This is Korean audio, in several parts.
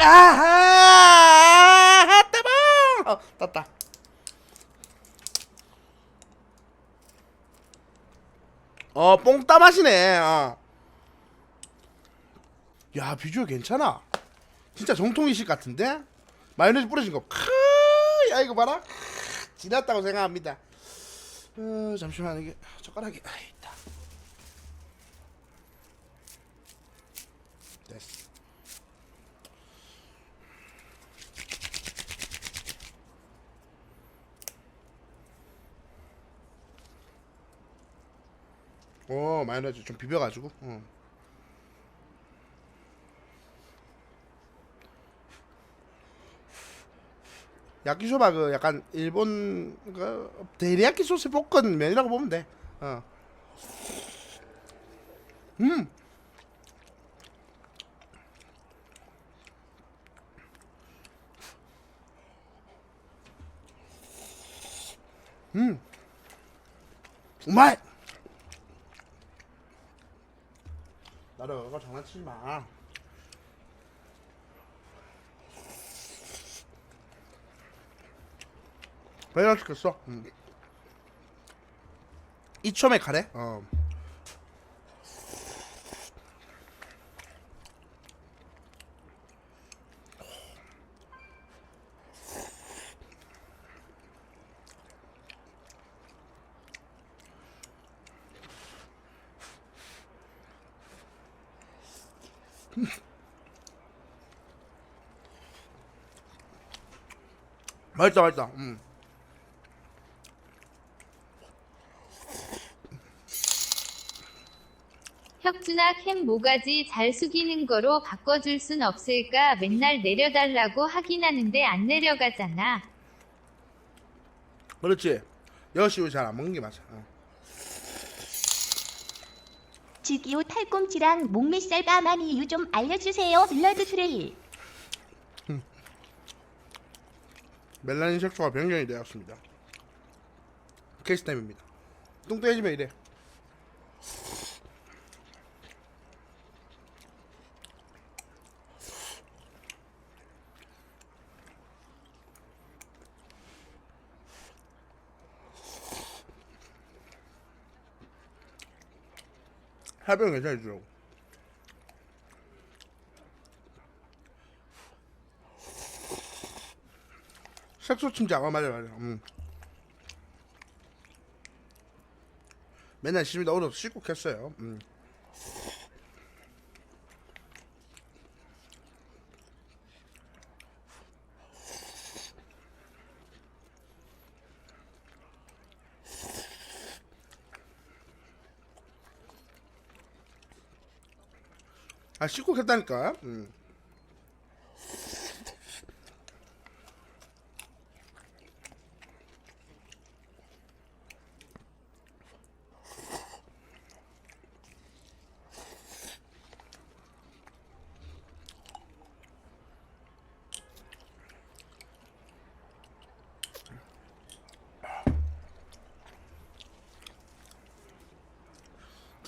아하! 따봉! 어, 땄다. 어 뽕따 맛이네. 어. 야 비주얼 괜찮아. 진짜 정통 이식 같은데? 마요네즈 뿌려진 거 크, 야 이거 봐라. 크, 지났다고 생각합니다. 어, 잠시만 이게 젓가락이 아, 있다 됐어 어 마요네즈 좀 비벼가지고 어. 야끼소바 그 약간 일본 그 데리야끼 소스 볶은 면이라고 보면 돼. 어. 음. 음. 우마이. 나를 그거 장난치지 마. 배달 시켰어. 음. 이초메 카레? 어. 맛있다 맛있다. 음. 혁준아 캠 모가지 잘 숙이는 거로 바꿔줄 순 없을까 맨날 내려달라고 하긴 하는데 안 내려가잖아. 그렇지. 여시 우리 잘안 먹는 게 맞아. 어. 주기호 탈꿈치랑 목매살 까만 이유 좀 알려주세요. 블러드 트레일. 멜라닌 색소가 변경이 되었습니다. 케이스템입니다. 뚱뚱해지면 이래. 할병 괜찮으시더라고. 색소 침착, 아 맞아 맞아. 음. 맨날 씻습니다. 오늘 씻고 켰어요. 음. 아 씻고 켰다니까. 음.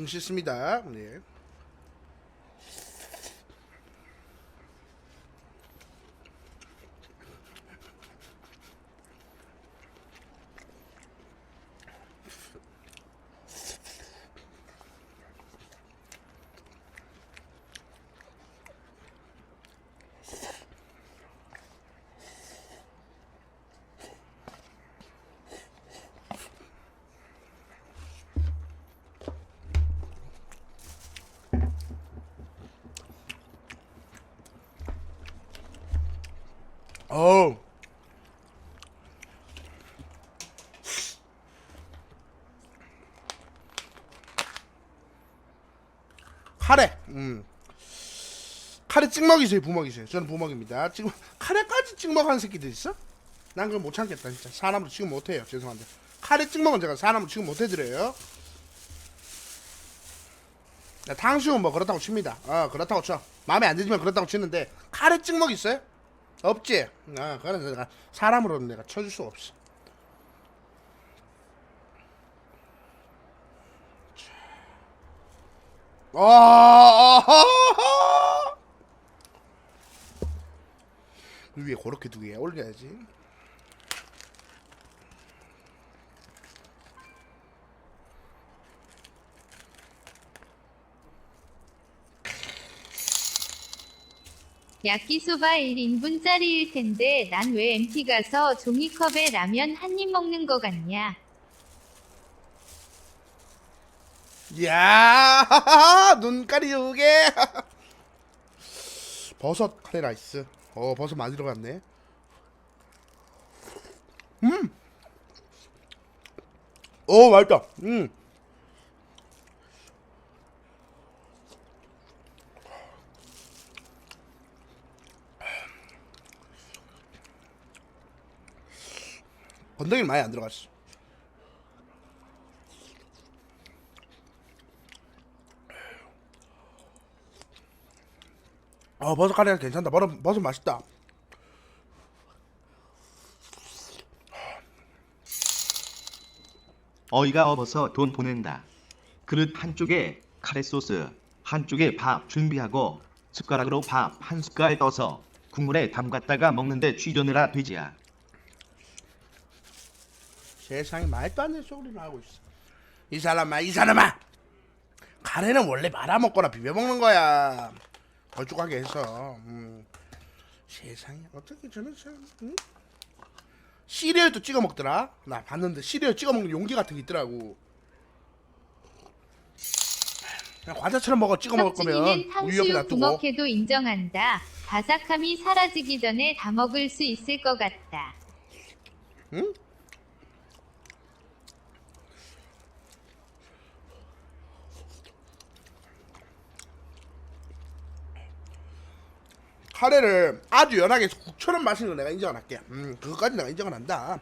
등 씻습니다. 네. 어우. 카레. 음. 카레 찍먹이세요, 부먹이세요. 저는 부먹입니다. 지금 카레까지 찍먹하는 새끼들 있어? 난 그걸 못 참겠다, 진짜. 사람으로 지금 못해요. 죄송한데. 카레 찍먹은 제가 사람으로 지금 못해드려요. 야, 탕수육은 뭐 그렇다고 칩니다. 어, 그렇다고 쳐. 마음에 안 들지만 그렇다고 치는데 카레 찍먹 있어요? 없지. 아, 그래서 내가 사람으로는 내가 쳐줄 수가 없어. 아, 아하하. 그 위에 그렇게 두 개 올려야지. 야끼소바 1인분짜리일 텐데 난 왜 MT 가서 종이컵에 라면 한 입 먹는 거 같냐? 이야 눈깔이 두개 버섯 카레 라이스. 어 버섯 많이 들어갔네. 음오 맛있다. 음 건더기 많이 안 들어갔어 아 버섯 카레가 괜찮다 버섯, 버섯 맛있다 어이가 업어서 돈 보낸다. 그릇 한쪽에 카레 소스, 한쪽에 밥 준비하고 숟가락으로 밥 한 숟갈 떠서 국물에 담갔다가 먹는데 쥐려느라 돼지야. 세상에 말도 안 되는 소리를 하고 있어 이 사람아 이 사람아 카레는 원래 말아먹거나 비벼먹는 거야 걸쭉하게 해서 음. 세상에 어떻게 저는 참 응? 시리얼도 찍어 먹더라 나 봤는데 시리얼 찍어 먹는 용기 같은 게 있더라고 그냥 과자처럼 먹어 찍어 먹을 거면 혁진이는 우유 옆에 탕수육 놔두고 부먹해도 인정한다. 바삭함이 사라지기 전에 다 먹을 수 있을 것 같다. 응? 카레를 아주 연하게 국처럼 마시는 거 내가 인정 안 할게. 음, 그것까지 내가 인정을 한다.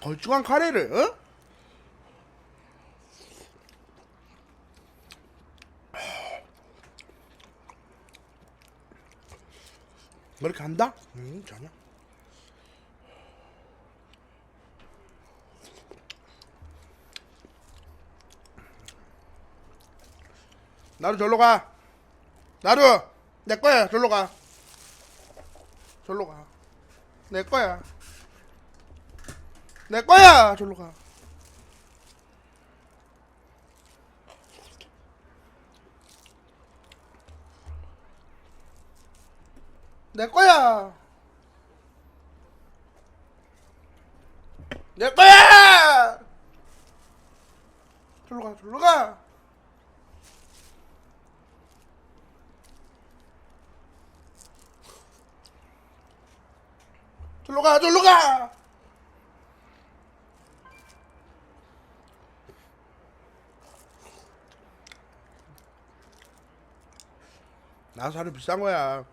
걸쭉한 카레를, 어? 뭐 이렇게 한다? 음, 전혀. 나루 절로 가. 나루 내 거야. 절로 가. 절로 가. 내 거야. 내 거야. 절로 가. 내 거야. 내 거야. 절로 가. 절로 가. 가, 절로 가! 나 사료 비싼 거야.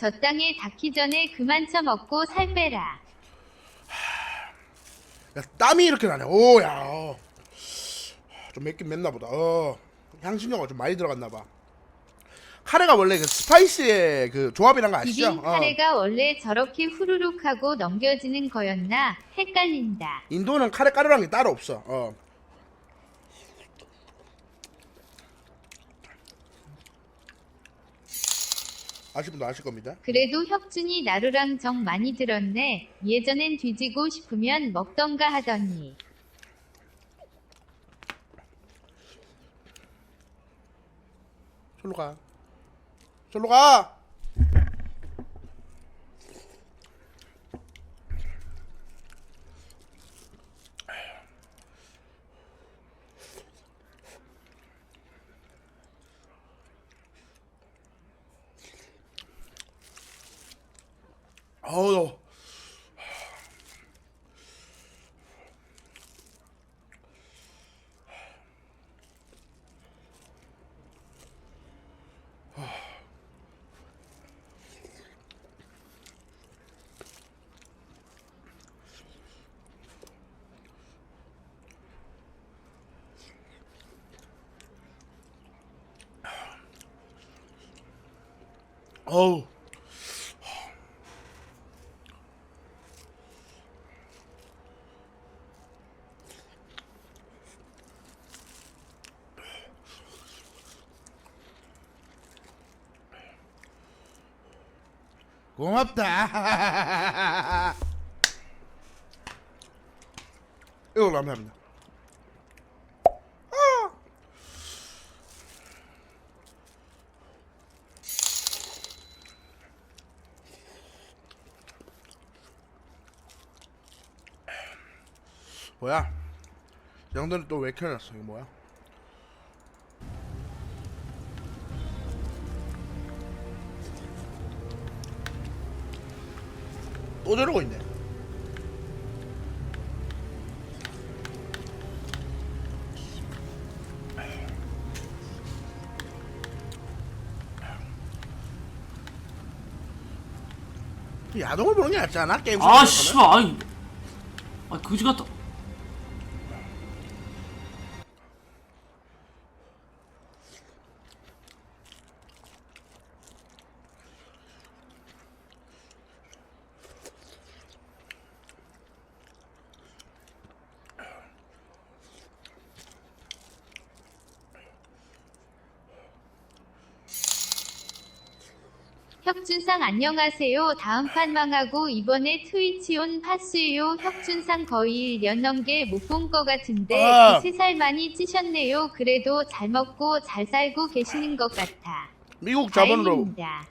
저 땅에 닿기 전에 그만 처먹고 살 빼라. 야, 땀이 이렇게 나네. 오, 야. 어. 좀 맵긴 맵나 보다. 어. 향신료가 좀 많이 들어갔나 봐. 카레가 원래 그 스파이스의 그 조합이란 거 아시죠? 비빔 어. 카레가 원래 저렇게 후루룩 하고 넘겨지는 거였나? 헷갈린다. 인도는 카레 가루란 게 따로 없어. 어. 아실 분도 아실 겁니다. 그래도 혁준이 나루랑 정 많이 들었네. 예전엔 뒤지고 싶으면 먹던가 하더니. 절로 가. 절로 가. 아우 더워. 어우 고맙다. 이거 감사합니다. 아. 뭐야? 영들은 또 왜 켜놨어? 이거 뭐야? 또 저러고 있네. 야동을 보는 게 낫지 않아? 게임 아 씨발 아이 아 그지 같다 혁준상 안녕하세요. 다음 판 망하고 이번에 트위치 온 파스요. 혁준상 거의 1년 넘게 못 본 거 같은데 아. 그 3살 많이 찌셨네요. 그래도 잘 먹고 잘 살고 계시는 것 같아. 미국 자본으로 다행입니다.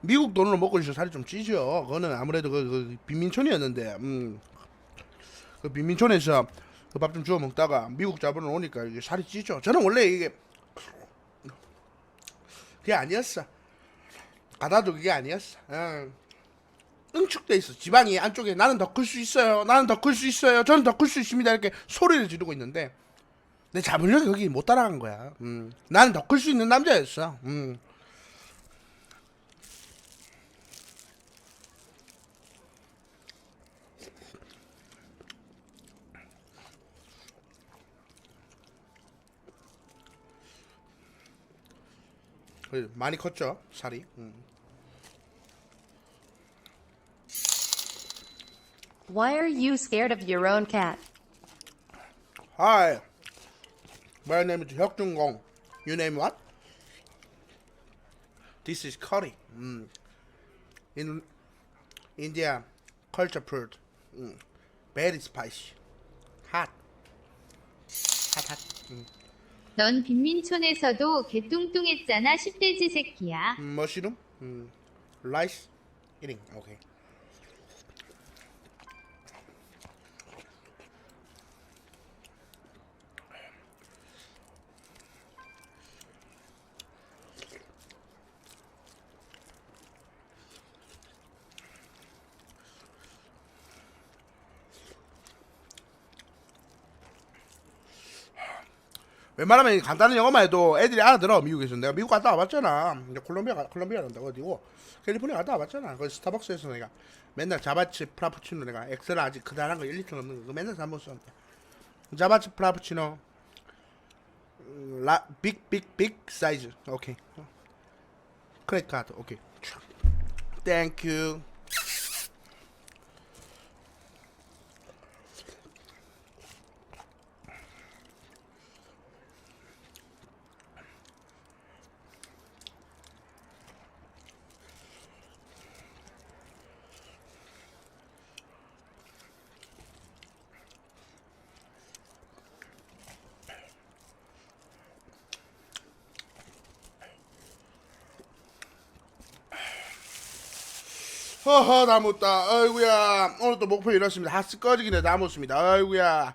미국 돈으로 먹고 있어 살이 좀 찌죠. 그거는 아무래도 그, 그 빈민촌이었는데, 음, 그 빈민촌에서 그 밥 좀 주워 먹다가 미국 자본으로 오니까 이게 살이 찌죠. 저는 원래 이게 그게 아니었어. 가다도 그게 아니었어. 응. 응축돼 있어. 지방이 안쪽에 나는 더 클 수 있어요. 나는 더 클 수 있어요. 저는 더 클 수 있습니다. 이렇게 소리를 지르고 있는데 내 자본력이 거기 못 따라간 거야. 음. 나는 더 클 수 있는 남자였어. 음. 많이 컸죠 살이. 음. Why are you scared of your own cat? Hi, my name is 혁준공. You name what? This is curry. 음. In India culture food. 음. Very spicy. Hot. Hot hot. 음. 넌 빈민촌에서도 개뚱뚱했잖아 10대지 새끼야. 음, 머시룸. 음. Rice. Eating. Okay. 웬만하면 이 간단한 영어만 해도 애들이 알아들어 미국에서. 내가 미국 갔다 와봤잖아. 이제 콜롬비아 가- 콜롬비아 간다 어디고. 캘리포니아 갔다 와봤잖아. 그 스타벅스에서 내가 맨날 자바치 프라푸치노 내가 엑셀 아직 그다란 거 1리터 넘는 거 맨날 사 먹었었는데. 자바치 프라푸치노 음, 라 빅빅빅 사이즈. 오케이. 크레딧 카드. 오케이. 땡큐 허허 다 묻다. 아이구야. 오늘 또 목표 이렇습니다. 하스 꺼지기네 다 묻습니다. 아이구야